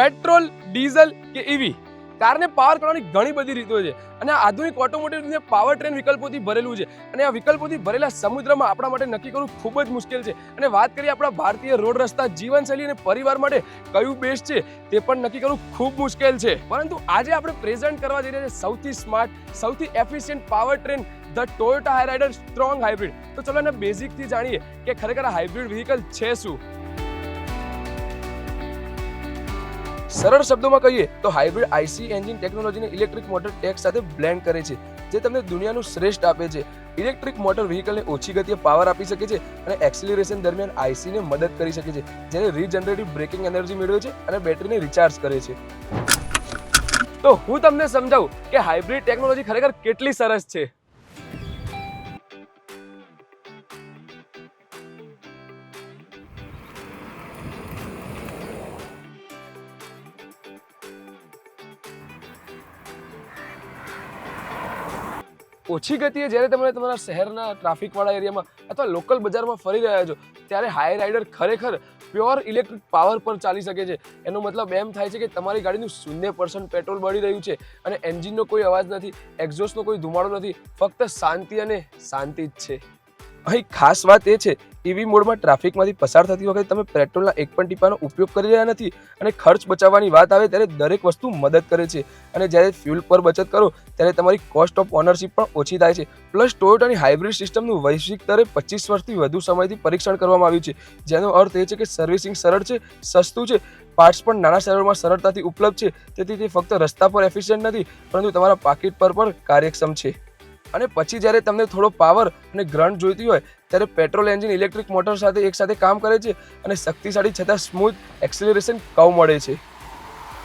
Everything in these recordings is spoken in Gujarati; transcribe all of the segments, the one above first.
પેટ્રોલ, ડીઝલ કે ઈવી. કારને પાવર કરવાની ઘણી બધી રીતો છે. અને આધુનિક ઓટોમોટિવ પાવર ટ્રેન વિકલ્પોથી ભરેલું છે. અને આ વિકલ્પોથી ભરેલા સમુદ્રમાં આપણા માટે નક્કી કરવું ખૂબ જ મુશ્કેલ છે. અને વાત કરીએ આપણા ભારતીય રોડ રસ્તા જીવનશૈલી અને પરિવાર માટે કયું બેસ્ટ છે, તે પણ નક્કી કરવું ખૂબ મુશ્કેલ છે. પરંતુ આજે આપણે પ્રેઝન્ટ કરવા જઈ રહ્યા છે સૌથી સ્માર્ટ સૌથી efficient power train the Toyota Hyryder strong hybrid તો ચલો એને બેઝિકથી જાણીએ કે ખરેખર હાઇબ્રિડ વ્હીકલ છે શું? સરળ શબ્દોમાં કહીએ તો હાઇબ્રિડ આઈસી એન્જિન ટેકનોલોજીને ઇલેક્ટ્રિક મોટર ટેક સાથે બ્લેન્ડ કરે છે, જે તમને દુનિયાનું શ્રેષ્ઠ આપે છે. ઇલેક્ટ્રિક મોટર વ્હીકલને ઓછી ગતિએ પાવર આપી શકે છે અને એક્સિલરેશન દરમિયાન આઈસીને મદદ કરી શકે છે, જેને રીજનરેટિવ બ્રેકિંગ એનર્જી મેળવે છે અને બેટરીને રિચાર્જ કરે છે. તો હું તમને સમજાવું કે હાઇબ્રિડ ટેકનોલોજી ખરેખર કેટલી સરસ છે. ઓછી ગતિએ જ્યારે તમે તમારા શહેરના ટ્રાફિકવાળા એરિયામાં અથવા લોકલ બજારમાં ફરી રહ્યા છો, ત્યારે હાઈ રાઇડર ખરેખર પ્યોર ઇલેક્ટ્રિક પાવર પર ચાલી શકે છે. એનો મતલબ એમ થાય છે કે તમારી ગાડીનું શૂન્ય પર્સન્ટ પેટ્રોલ બળી રહ્યું છે અને એન્જિનનો કોઈ અવાજ નથી એક્ઝોસ્ટનો કોઈ ધુમાડો નથી, ફક્ત શાંતિ અને શાંતિ જ છે. અહીં ખાસ વાત એ છે ઈવી મોડમાં ટ્રાફિકમાંથી પસાર થતી વખતે તમે પેટ્રોલના એક પણ ટીપાનો ઉપયોગ કરી રહ્યા નથી અને ખર્ચ બચાવવાની વાત આવે ત્યારે દરેક વસ્તુ મદદ કરે છે. અને જ્યારે ફ્યુલ પર બચત કરો, ત્યારે તમારી કોસ્ટ ઓફ ઓનરશિપ પણ ઓછી થાય છે. પ્લસ ટોયોટાની હાઇબ્રિડ સિસ્ટમનું વૈશ્વિક સ્તરે પચીસ વર્ષથી વધુ સમયથી પરીક્ષણ કરવામાં આવ્યું છે. જેનો અર્થ એ છે કે સર્વિસિંગ સરળ છે, સસ્તું છે પાર્ટ્સ પણ નાના શહેરોમાં સરળતાથી ઉપલબ્ધ છે. તેથી તે ફક્ત રસ્તા પર એફિશિયન્ટ નથી, પરંતુ તમારા પાકીટ પર પણ કાર્યક્ષમ છે. અને પછી જ્યારે તમને થોડો પાવર અને ગ્રંટ જોઈતી હોય, ત્યારે પેટ્રોલ એન્જિન ઇલેક્ટ્રિક મોટર સાથે એકસાથે કામ કરે છે અને શક્તિશાળી છતાં સ્મૂથ એક્સિલરેશન કવ મળે છે.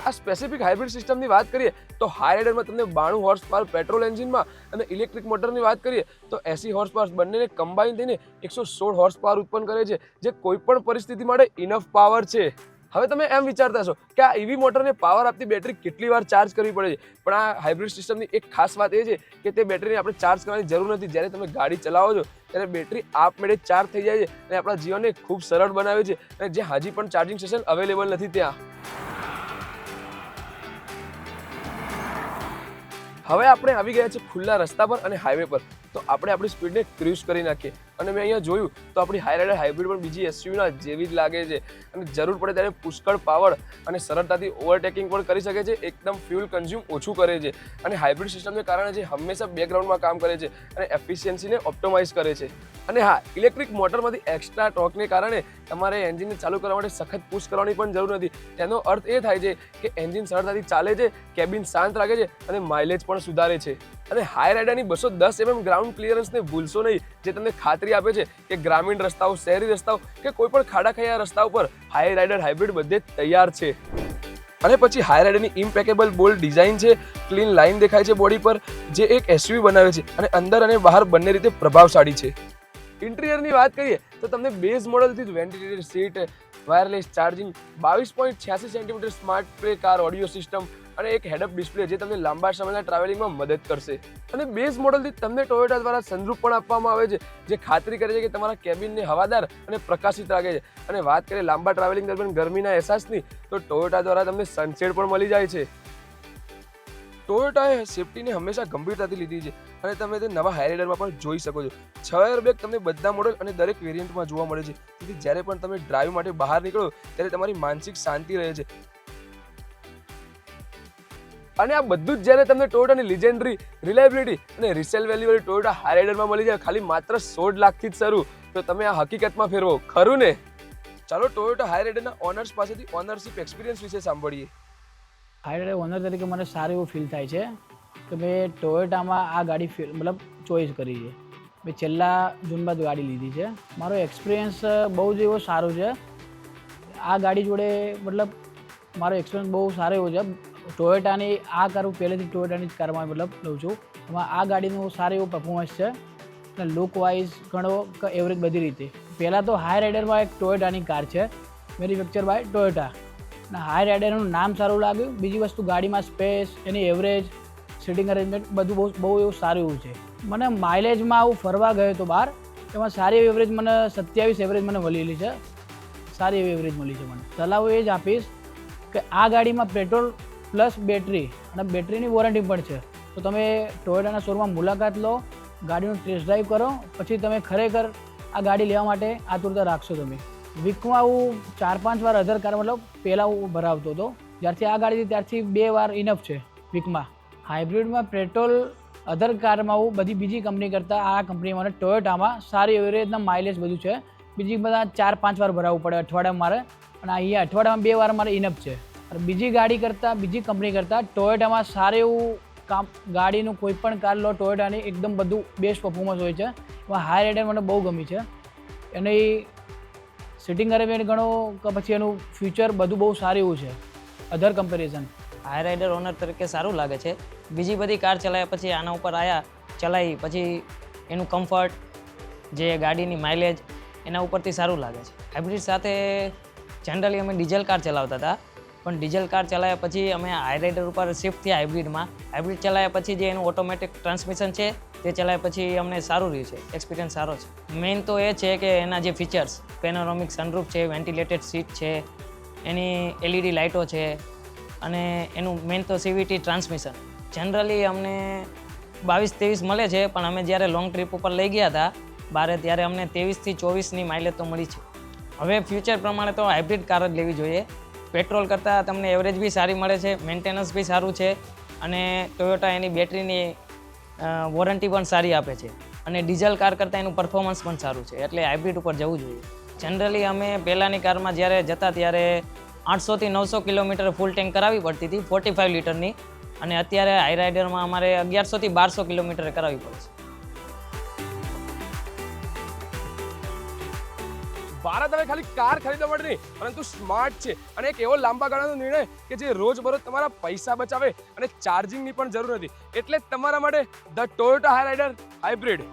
આ સ્પેસિફિક હાઇબ્રિડ સિસ્ટમની વાત કરીએ, તો હાઈ રાઇડરમાં તમને બાણું હોર્સ પાવર પેટ્રોલ એન્જિનમાં અને ઇલેક્ટ્રિક મોટરની વાત કરીએ, તો એસી હોર્સ પાવર બંનેને કમ્બાઈન થઈને એકસો સોળ હોર્સ પાવર ઉત્પન્ન કરે છે, જે કોઈપણ પરિસ્થિતિ માટે ઇનફ પાવર છે. હવે તમે એમ વિચારતા હશો કે આ ઈવી મોટરને પાવર આપતી બેટરી કેટલી વાર ચાર્જ કરવી પડે છે? પણ આ હાઇબ્રિડ સિસ્ટમની એક ખાસ વાત એ છે કે તે બેટરીને આપણે ચાર્જ કરવાની જરૂર નથી. જ્યારે તમે ગાડી ચલાવો છો, ત્યારે બેટરી આપમેળે ચાર્જ થઈ જાય છે અને આપણા જીવનને ખૂબ સરળ બનાવે છે અને જે હજી પણ ચાર્જિંગ સ્ટેશન અવેલેબલ નથી ત્યાં. હવે આપણે આવી ગયા છે ખુલ્લા રસ્તા પર અને હાઈવે પર. તો આપણે આપણી સ્પીડને ક્રુઝ કરી નાખીએ. અને મેં અહીંયા જોયું તો આપણી હાઈ રાઇડર હાઇબ્રિડ પણ બીજી એસયુના જેવી જ લાગે છે. અને જરૂર પડે ત્યારે પુષ્કળ પાવર અને સરળતાથી ઓવરટેકિંગ પણ કરી શકે છે. એકદમ ફ્યુલ કન્ઝ્યુમ ઓછું કરે છે. અને હાઇબ્રિડ સિસ્ટમને કારણે જે હંમેશા બેકગ્રાઉન્ડમાં કામ કરે છે અને એફિશિયન્સીને ઓપ્ટોમાઇઝ કરે છે. અને હા ઇલેક્ટ્રિક મોટરમાંથી એક્સ્ટ્રા ટોર્કને કારણે તમારે એન્જિનને ચાલુ કરવા માટે સખત પુશ કરવાની પણ જરૂર નથી. તેનો અર્થ એ થાય છે કે એન્જિન સરળતાથી ચાલે છે કેબિન શાંત રાખે છે અને માઇલેજ પણ સુધારે છે. અને હાઈ રાઇડરની બસો દસ એમએમ ગ્રાઉન્ડ ક્લિયરન્સને ભૂલશો નહીં, જે તમને ખાતરી આપે છે કે ગ્રામીણ રસ્તાઓ, શહેરી રસ્તાઓ કે કોઈ પણ ખાડા ખયા રસ્તા ઉપર હાઈ રાઇડર હાઇબ્રિડ બધે તૈયાર છે. અને પછી હાઈ રાઇડરની ઇમ્પેકેબલ બોલ્ડ ડિઝાઇન છે ક્લીન લાઇન દેખાય છે બોડી પર, જે એક એસયુવી બનાવે છે અને અંદર અને બહાર બંને રીતે પ્રભાવશાળી છે. ઇન્ટિરિયરની વાત કરીએ તો તમને બેઝ મોડલથી જ વેન્ટિલેટેડ સીટ વાયરલેસ ચાર્જિંગ, બાવીસ પોઈન્ટ છ્યાસી centimetre smart play car audio system અને એક હેડઅપ ડિસ્પ્લે જે તમને લાંબા સમયના ટ્રાવેલિંગમાં મદદ કરશે. અને બેઝ મોડલથી તમને ટોયોટા દ્વારા સનરૂફ પણ આપવામાં આવે છે, જે ખાતરી કરે છે કે તમારા કેબિનને હવાદાર અને પ્રકાશિત રાખે છે. અને વાત કરીએ લાંબા ટ્રાવેલિંગ દરમિયાન ગરમીના અહેસાસની, તો ટોયોટા દ્વારા તમને સનશેડ પણ મળી જાય છે. ટોયોટાએ સેફટીને હંમેશા ગંભીરતાથી લીધી છે અને તમે તે નવા હાઇરાઇડરમાં પણ જોઈ શકો છો. છ એરબેગ તમને બધા મોડલ અને દરેક વેરિયન્ટમાં જોવા મળે છે. તેથી જ્યારે પણ તમે ડ્રાઈવ માટે બહાર નીકળો, ત્યારે તમારી માનસિક શાંતિ રહે છે. અને આ બધું જ જ્યારે તમને ટોયોટાની લિજેન્ડરી રિલાયબિલિટી અને રિસેલ વેલ્યુ વાળી ટોયોટા હાઇરાઇડરમાં મળી જાય, ખાલી માત્ર સોળ લાખથી જ શરૂ. તો તમે આ હકીકતમાં ફેરવો. ખરું ને? ચાલો ટોયોટા હાઇરાઇડરના ઓનર્સ પાસેથી ઓનરશિપ એક્સપિરિયન્સ વિશે સાંભળીએ. હાઈડર ઓનર તરીકે મને સારું એવું ફીલ થાય છે કે મેં ટોયોટામાં આ ગાડી મતલબ ચોઈસ કરી છે. મેં છેલ્લા જૂન બાદ ગાડી લીધી છે. મારો એક્સપિરિયન્સ બહુ જ એવો સારો છે. આ ગાડી જોડે, મતલબ, મારો એક્સપિરિયન્સ બહુ સારો એવો છે. ટોયોટાની આ કાર હું પહેલેથી ટોયોટાની જ કારમાં મતલબ, લઉં છું. એમાં આ ગાડીનું સારું એવું પરફોર્મન્સ છે. અને લુક વાઇઝ ઘણો એવરેજ બધી રીતે. પહેલાં તો હાઈ રાઇડરમાં એક ટોયોટાની કાર છે. મેન્યુફેક્ચર બાય ટોયોટા અને હાઈ રાઇડરનું નામ સારું લાગ્યું. બીજી વસ્તુ, ગાડીમાં સ્પેસ એની એવરેજ સીટિંગ અરેન્જમેન્ટ બધું બહુ બહુ એવું સારું એવું છે. મને માઇલેજમાં આવું ફરવા ગયો હતો બહાર, એમાં સારી એવી એવરેજ મને સત્યાવીસ એવરેજ મને મળેલી છે. સારી એવી એવરેજ મળી છે મને. સલાહ હું એ જ આપીશ કે આ ગાડીમાં પેટ્રોલ પ્લસ બેટરી અને બેટરીની વોરંટી પણ છે. તો તમે ટોયોટાના શોરૂમમાં મુલાકાત લો, ગાડીનું ટેસ્ટ ડ્રાઈવ કરો, પછી તમે ખરેખર આ ગાડી લેવા માટે આતુરતા રાખશો તમે. વીકમાં હું ચાર, પાંચ વાર અધર કાર મતલબ પહેલાં હું ભરાવતો હતો. જ્યારથી આ ગાડી ત્યારથી બે વાર ઇનફ છે વીકમાં. હાઇબ્રિડમાં પેટ્રોલ અધર કારમાં હું બધી બીજી કંપની કરતાં આ કંપનીમાં મને ટોયોટામાં સારી એવી રીતના માઇલેજ બધું છે. બીજી બધા ચાર, પાંચ વાર ભરાવવું પડે અઠવાડિયામાં મારે. અને અહીંયા અઠવાડિયામાં બે વાર મારે ઇનફ છે. બીજી ગાડી કરતાં, બીજી કંપની કરતાં ટોયોટામાં સારું એવું કામ, ગાડીનું કોઈ પણ કાર લો ટોયોટાની એકદમ બધું બેસ્ટ પરફોર્મન્સ હોય છે. એમાં હાઈ રાઇડર મને બહુ ગમી છે. એની સિટિંગ અરેન્જમેન્ટ ગણો કે પછી એનું ફ્યુચર બધું બહુ સારું એવું છે. Other comparison Hyryder owner તરીકે સારું લાગે છે. બીજી બધી કાર ચલાવ્યા પછી આના ઉપર આવ્યા ચલાવી પછી એનું કમ્ફર્ટ જે ગાડીની માઇલેજ એના ઉપરથી સારું લાગે છે. હાઇબ્રિડ સાથે જનરલી અમે ડીઝલ કાર ચલાવતા હતા. પણ ડીઝલ કાર ચલાવ્યા પછી અમે હાઈ રાઇડર ઉપર શિફ્ટ થયા હાઇબ્રિડમાં હાઇબ્રિડ ચલાવ્યા પછી જે એનું ઓટોમેટિક ટ્રાન્સમિશન છે તે ચલાવ્યા પછી અમને સારું રહ્યું છે એક્સપિરિયન્સ સારો છે. મેઇન તો એ છે કે એના જે ફીચર્સ પેનોરોમિક સનરૂફ છે વેન્ટિલેટેડ સીટ છે, એની એલઈડી લાઇટો છે, અને એનું મેઇન તો સીવીટી ટ્રાન્સમિશન જનરલી અમને બાવીસ ત્રેવીસ મળે છે, પણ અમે જ્યારે લોંગ ટ્રીપ ઉપર લઈ ગયા હતા, બારે ત્યારે અમને ત્રેવીસથી ચોવીસની માઇલેજ તો મળી છે. હવે ફ્યુચર પ્રમાણે તો હાઇબ્રિડ કાર જ લેવી જોઈએ. પેટ્રોલ કરતાં તમને એવરેજ બી સારી મળે છે મેન્ટેનન્સ બી સારું છે, અને ટોયોટા એની બેટરીની વોરંટી પણ સારી આપે છે. અને ડીઝલ કાર કરતાં એનું પરફોર્મન્સ પણ સારું છે. એટલે હાઇબ્રિડ ઉપર જવું જોઈએ. જનરલી અમે પહેલાંની કારમાં જ્યારે જતા ત્યારે આઠસોથી નવસો કિલોમીટર ફૂલ ટેન્ક કરાવવી પડતી હતી ફોર્ટી ફાઇવ લીટરની. અને અત્યારે હાઈ રાઇડરમાં અમારે અગિયારસોથી બારસો કિલોમીટર કરાવવી પડે છે. ભારત તમે ખાલી કાર ખરીદવા માટે નહીં, પરંતુ સ્માર્ટ છે. અને એક એવો લાંબા ગાળાનો નિર્ણય કે જે રોજબરોજ તમારા પૈસા બચાવે અને ચાર્જિંગની પણ જરૂર નથી એટલે તમારા માટે ધ ટોયોટા હાઇરાઇડર હાઇબ્રિડ